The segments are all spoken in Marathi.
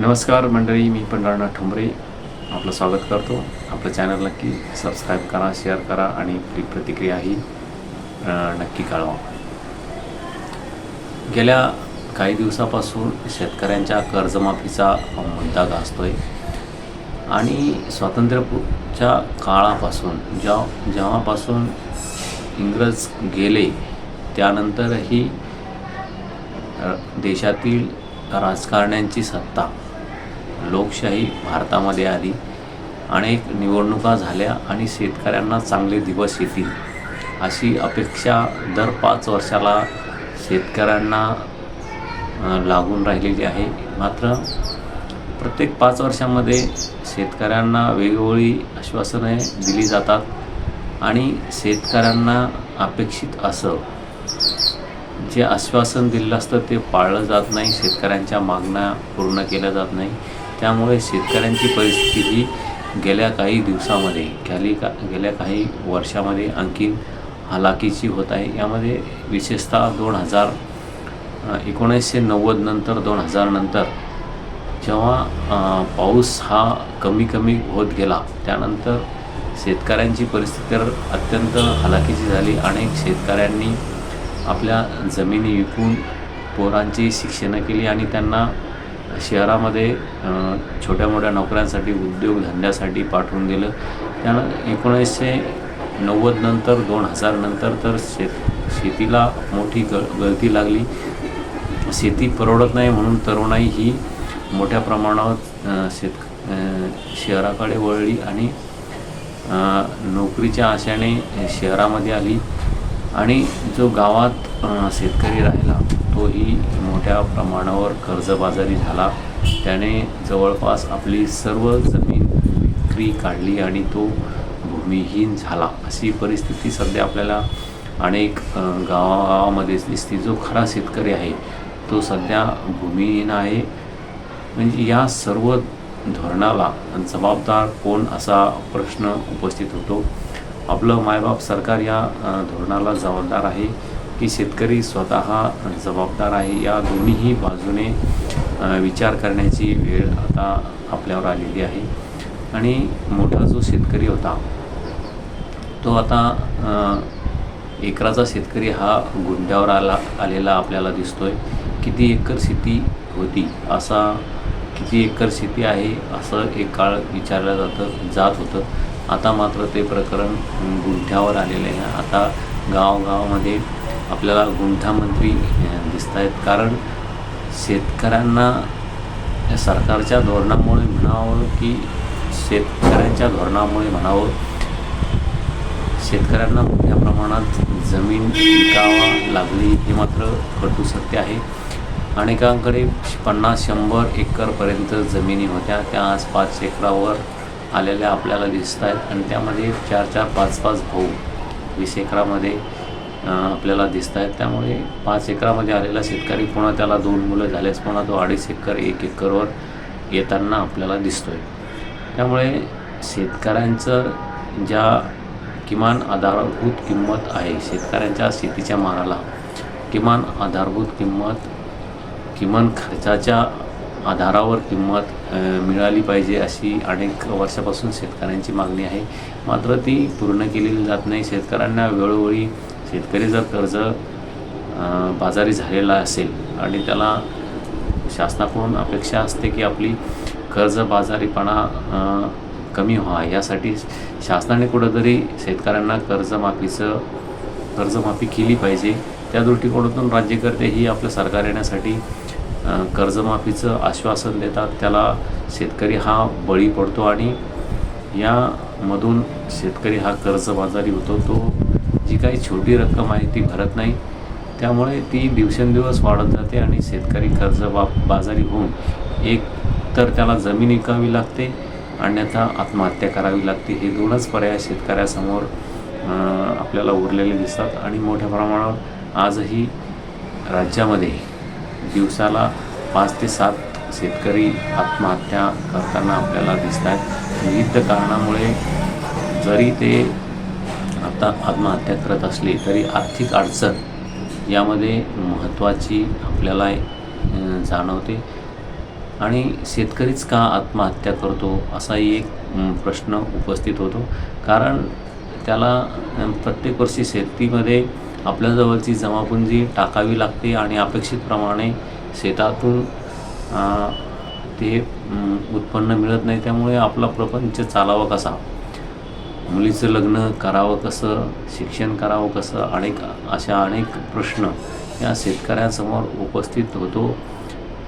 नमस्कार मंडळी मी पंढरनाथ ठोंबरे आपलं स्वागत करतो. आपलं चॅनल नक्की सबस्क्राईब करा शेअर करा आणि आपली प्रतिक्रिया ही नक्की कळवा. गेल्या काही दिवसापासून शेतकऱ्यांच्या कर्जमाफीचा मुद्दा गाजतोय आणि स्वातंत्र्यच्या काळापासून जेव्हा जेव्हापासून इंग्रज गेले त्यानंतरही देशातील राजकारण्यांची सत्ता लोकशाही भारतामध्ये आली. अनेक निवडणुका झाल्या आणि शेतकऱ्यांना चांगले दिवस येतील अशी अपेक्षा दर पाच वर्षाला शेतकऱ्यांना लागून राहिलेली आहे. मात्र प्रत्येक पाच वर्षामध्ये शेतकऱ्यांना वेगवेगळी आश्वासने दिली जातात आणि शेतकऱ्यांना अपेक्षित असं जे आश्वासन दिलेलं असतं ते पाळलं जात नाही शेतकऱ्यांच्या मागण्या पूर्ण केल्या जात नाही. त्यामुळे शेतकऱ्यांची परिस्थिती ही गेल्या काही दिवसामध्ये गेली का गेल्या काही वर्षामध्ये आणखीन हलाखीची होत आहे. यामध्ये विशेषतः दोन हजार एकोणीसशे नव्वद नंतर दोन हजार नंतर जेव्हा पाऊस हा कमी कमी होत गेला त्यानंतर शेतकऱ्यांची परिस्थिती तर अत्यंत हलाखीची झाली. अनेक शेतकऱ्यांनी आपल्या जमिनी विकून पोरांची शिक्षणं केली आणि त्यांना शहरामध्ये छोट्या मोठ्या नोकऱ्यांसाठी उद्योगधंद्यासाठी पाठवून दिलं. त्यानं एकोणीसशे नव्वदनंतर दोन हजारनंतर तर शेत शेतीला मोठी ग गळती लागली. शेती परवडत नाही म्हणून तरुणाई ही मोठ्या प्रमाणावर शेत शहराकडे वळली आणि नोकरीच्या आशाने शहरामध्ये आली. आणि जो गावात शेतकरी राहिला तोही मोठ्या प्रमाणावर कर्जबाजारी झाला. त्याने जवळपास आपली सर्व जमीन विक्री काढली आणि तो भूमिहीन झाला. अशी परिस्थिती सध्या आपल्याला अनेक गावागावामध्ये दिसते. जो खरा शेतकरी आहे तो सध्या भूमिहीन आहे. म्हणजे या सर्व धोरणाला जबाबदार कोण असा प्रश्न उपस्थित होतो? आपलं मायबाप सरकार या धोरणाला जबाबदार आहे. की शेतकरी स्वतः जबाबदार आहे. या दोन्हीही बाजूने विचार करण्याची वेळ आता आपल्यावर आलेली आहे. आणि मोठा जो शेतकरी होता तो आता एकराचा शेतकरी हा गुंड्यावर आला आलेला आपल्याला दिसतोय. किती एकर शेती होती असा किती एकर शेती आहे असं एक काळ विचारलं जातं जात होतं. आता मात्र ते प्रकरण गुंठ्यावर आलेले आहे. आता गावगावामध्ये आपल्याला गुंठामंत्री दिसत आहेत कारण शेतकऱ्यांना सरकारच्या धोरणामुळे म्हणावं की शेतकऱ्यांच्या धोरणामुळे म्हणावं शेतकऱ्यांना मोठ्या प्रमाणात जमीन विकावा लागली हे मात्र कटू सत्य आहे. अनेकांकडे पन्नास शंभर एकरपर्यंत जमिनी होत्या. त्या आज पाच एकरावर आलेल्या आपल्याला दिसत आहेत आणि त्यामध्ये चार चार पाच पाच भाऊ वीस एकरामध्ये आपल्याला दिसत आहेत त्यामुळे पाच एकरामध्ये आलेला शेतकरी पुन्हा त्याला दोन मुलं झाल्यास पुन्हा तो अडीच एकर एक एकरवर येताना आपल्याला दिसतोय. त्यामुळे शेतकऱ्यांचं ज्या किमान आधारभूत किंमत आहे शेतकऱ्यांच्या शेतीच्या मालाला किमान आधारभूत किंमत किमान खर्चाच्या आधारावर किंमत मिळाली पाहिजे अशी अनेक वर्षापासून शेतकऱ्यांची मागणी आहे. मात्र ती पूर्ण केलेली जात नाही. शेतकऱ्यांना वेळोवेळी शेतकरी जर कर्ज बाजारी झालेला असेल आणि त्याला शासनाकडून अपेक्षा असते की आपली कर्ज बाजारीपणा कमी व्हा यासाठी शासनाने कुठंतरी शेतकऱ्यांना कर्जमाफीचं कर्जमाफी केली पाहिजे. त्या दृष्टिकोनातून राज्यकर्तेही आपलं सरकार येण्यासाठी कर्जमाफीचं आश्वासन देतात. त्याला शेतकरी हा बळी पडतो आणि यामधून शेतकरी हा कर्जबाजारी होतो तो जी काही छोटी रक्कम आहे ती भरत नाही. त्यामुळे ती दिवसेंदिवस वाढत जाते आणि शेतकरी कर्ज बा बाजारी होऊन एक तर त्याला जमीन विकावी लागते अन्यथा आत्महत्या करावी लागते. हे दोनच पर्याय शेतकऱ्यासमोर आपल्याला उरलेले दिसतात आणि मोठ्या प्रमाणावर आजही राज्यामध्ये दिवसाला पाच ते सात शेतकरी आत्महत्या करताना आपल्याला दिसत आहेत विविध कारणामुळे जरी ते आता आत्महत्या करत असली तरी आर्थिक अडचण यामध्ये महत्त्वाची आपल्याला जाणवते. आणि शेतकरीच का आत्महत्या करतो असाही एक प्रश्न उपस्थित होतो. कारण त्याला प्रत्येक वर्षी शेतीमध्ये आपल्याजवळची जमापुंजी टाकावी लागते आणि अपेक्षितप्रमाणे शेतातून ते उत्पन्न मिळत नाही. त्यामुळे आपला प्रपंच चालावा कसा? मुलीचं लग्न करावं कसं शिक्षण करावं कसं अनेक अशा अनेक प्रश्न या शेतकऱ्यांसमोर उपस्थित होतो.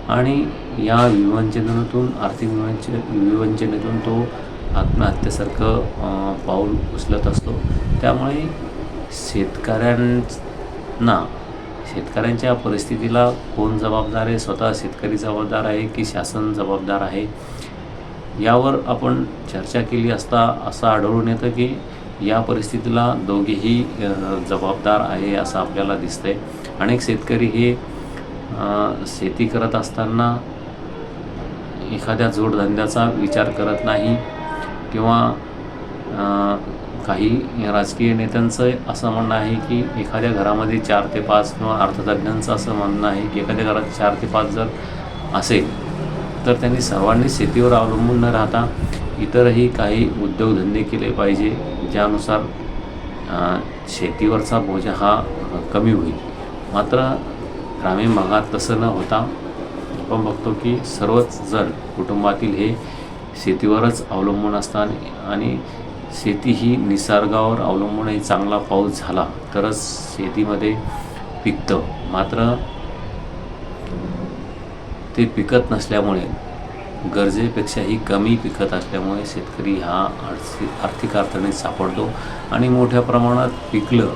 आणि या विवंचनेतून आर्थिक विवंच विवंचनेतून तो आत्महत्येसारखं पाऊल उचलत असतो. त्यामुळे शेतकऱ्यांना शेतकऱ्यांच्या परिस्थितीला कोण जबाबदार आहे? स्वतः शेतकरी जबाबदार आहे की शासन जबाबदार आहे? यावर आपण चर्चा केली असता असं आढळून येतं की या परिस्थितीला दोघेही जबाबदार आहे असं आपल्याला दिसतंय. अनेक शेतकरी हे शेती करत असताना एखाद्या जोडधंद्याचा विचार करत नाही किंवा काही राजकीय नेत्यांचं असं म्हणणं आहे की एखाद्या घरामध्ये चार ते पाच किंवा अर्थतज्ज्ञांचं असं म्हणणं आहे की एखाद्या घरात चार ते पाच जर असेल तर त्यांनी सर्वांनी शेतीवर अवलंबून न राहता इतरही काही उद्योगधंदे केले पाहिजे ज्यानुसार शेतीवरचा बोजा हा कमी होईल. मात्र ग्रामीण भागात तसं न होता आपण बघतो की सर्वच जण कुटुंबातील हे शेतीवरच अवलंबून असतात आणि शेती ही निसर्गावर अवलंबूनही चांगला पाऊस झाला तरच शेतीमध्ये पिकतं. मात्र ते पिकत नसल्यामुळे गरजेपेक्षाही कमी पिकत असल्यामुळे शेतकरी हा आर्थिक आर्थिक अडचणीत सापडतो आणि मोठ्या प्रमाणात पिकलं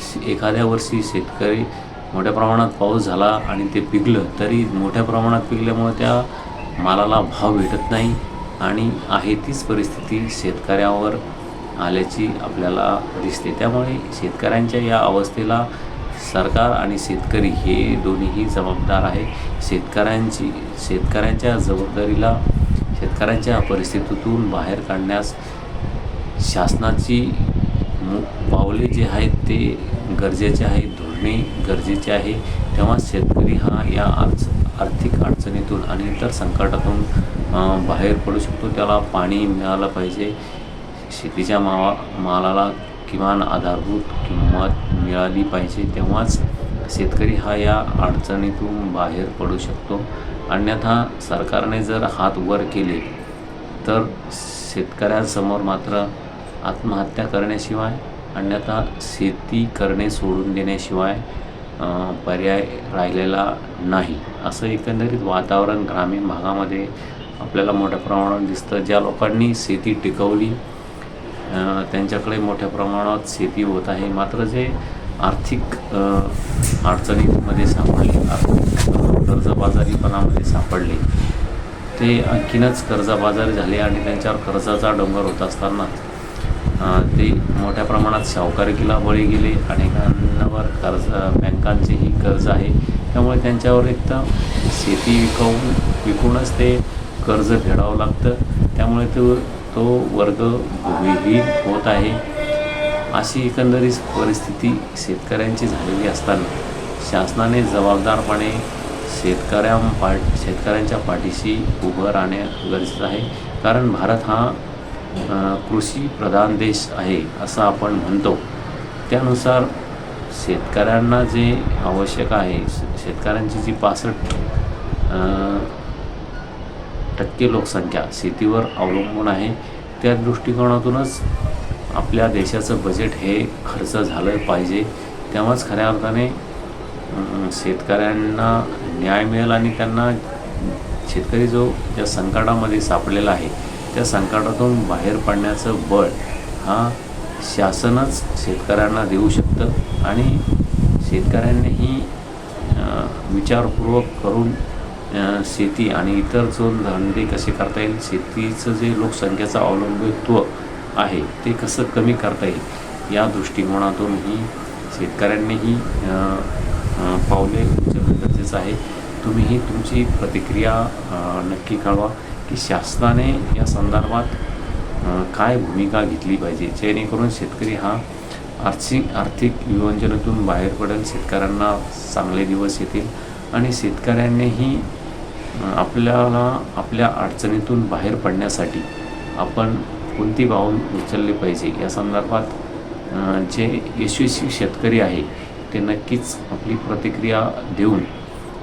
श- एखाद्या वर्षी शेतकरी मोठ्या प्रमाणात पाऊस झाला आणि ते पिकलं तरी मोठ्या प्रमाणात पिकल्यामुळे त्या मालाला भाव भेटत नाही आणि आहे तीच परिस्थिती शेतकऱ्यावर आल्याची आपल्याला दिसते. त्यामुळे शेतकऱ्यांच्या या अवस्थेला सरकार आणि शेतकरी हे दोन्हीही जबाबदार आहे. शेतकऱ्यांची शेतकऱ्यांच्या जबाबदारीला शेतकऱ्यांच्या परिस्थितीतून बाहेर काढण्यास शासनाची मु पावले जे आहेत ते गरजेचे आहे धोरणे गरजेचे आहे. तेव्हा शेतकरी हा या अर्थ आर्थिक अडचणीतून आणि इतर संकटातून बाहेर पडू शकतो. त्याला पाणी मिळालं पाहिजे. शेतीच्या मावा मालाला किमान आधारभूत किंमत मिळाली पाहिजे तेव्हाच शेतकरी हा या अडचणीतून बाहेर पडू शकतो. अन्यथा सरकारने जर हात वर केले तर शेतकऱ्यांसमोर मात्र आत्महत्या करण्याशिवाय अन्यथा शेती करणे सोडून देण्याशिवाय पर्याय राहिलेला नाही. असं एकंदरीत वातावरण ग्रामीण भागामध्ये आपल्याला मोठ्या प्रमाणात दिसतं. ज्या लोकांनी शेती टिकवली त्यांच्याकडे मोठ्या प्रमाणात शेती होत आहे. मात्र जे आर्थिक अडचणीमध्ये सापडले आर्थिक कर्जबाजारीपणामध्ये सापडले ते आणखीनच कर्जबाजारी झाले आणि त्यांच्यावर कर्जाचा डोंगर होत असताना ते मोठ्या प्रमाणात सावकारिकीला बळी गेले. अनेकांवर कर्ज बँकांचेही कर्ज आहे. त्यामुळे त्यांच्यावर एक तर शेती विकवून विकूनच ते कर्ज फेडावं लागतं. त्यामुळे तो तो वर्ग भूमिहीन होत आहे. अशी एकंदरीत परिस्थिती शेतकऱ्यांची झालेली असताना शासनाने जबाबदारपणे शेतकऱ्यां पा शेतकऱ्यांच्या पाठीशी उभं राहणे गरजेचं आहे. कारण भारत हा कृषी प्रधान देश आहे असं आपण म्हणतो. त्यानुसार शेतकऱ्यांना जे आवश्यक आहे शेतकऱ्यांची जी पासष्ट टक्के लोकसंख्या शेतीवर अवलंबून आहे. त्या दृष्टिकोनातूनच आपल्या देशाचं बजेट हे खर्च झालं पाहिजे. तेव्हाच खऱ्या अर्थाने शेतकऱ्यांना न्याय मिळेल आणि त्यांना शेतकरी जो ज्या संकटामध्ये सापडलेला आहे त्या संकटातून बाहेर पडण्याचं बळ हा शासनच शेतकऱ्यांना देऊ शकतं. आणि शेतकऱ्यांनीही विचारपूर्वक करून शेती आणि इतर जो धंदे कसे करता येईल शेतीचं जे लोकसंख्येचं अवलंबित्व आहे ते कसं कमी करता येईल या दृष्टिकोनातूनही शेतकऱ्यांनीही पावले उचलणं गरजेचं आहे. तुम्हीही तुमची प्रतिक्रिया नक्की कळवा की शासनाने या संदर्भात काय भूमिका घेतली पाहिजे जेणेकरून शेतकरी हा आर्थिक आर्थिक विवंचनेतून बाहेर पडेल शेतकऱ्यांना चांगले दिवस येतील आणि शेतकऱ्यांनीही आपल्याला आपल्या अडचणीतून बाहेर पडण्यासाठी आपण कोणती पाऊल उचलली पाहिजे? या संदर्भात जे यशस्वी शेतकरी आहे ते नक्कीच आपली प्रतिक्रिया देऊन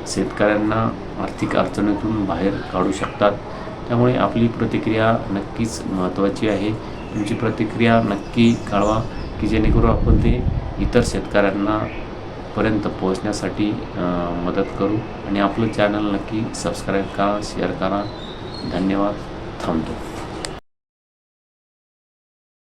शेतकऱ्यांना आर्थिक अडचणीतून बाहेर काढू शकतात. त्यामुळे आपली प्रतिक्रिया नक्कीच महत्त्वाची आहे. तुमची प्रतिक्रिया नक्की कळवा की जेणेकरून आपण ते इतर शेतकऱ्यांना पर्यंत पोहोचण्यासाठी मदत करू आणि आपलं चॅनल नक्की सबस्क्राईब करा शेअर करा. धन्यवाद. थांबतो.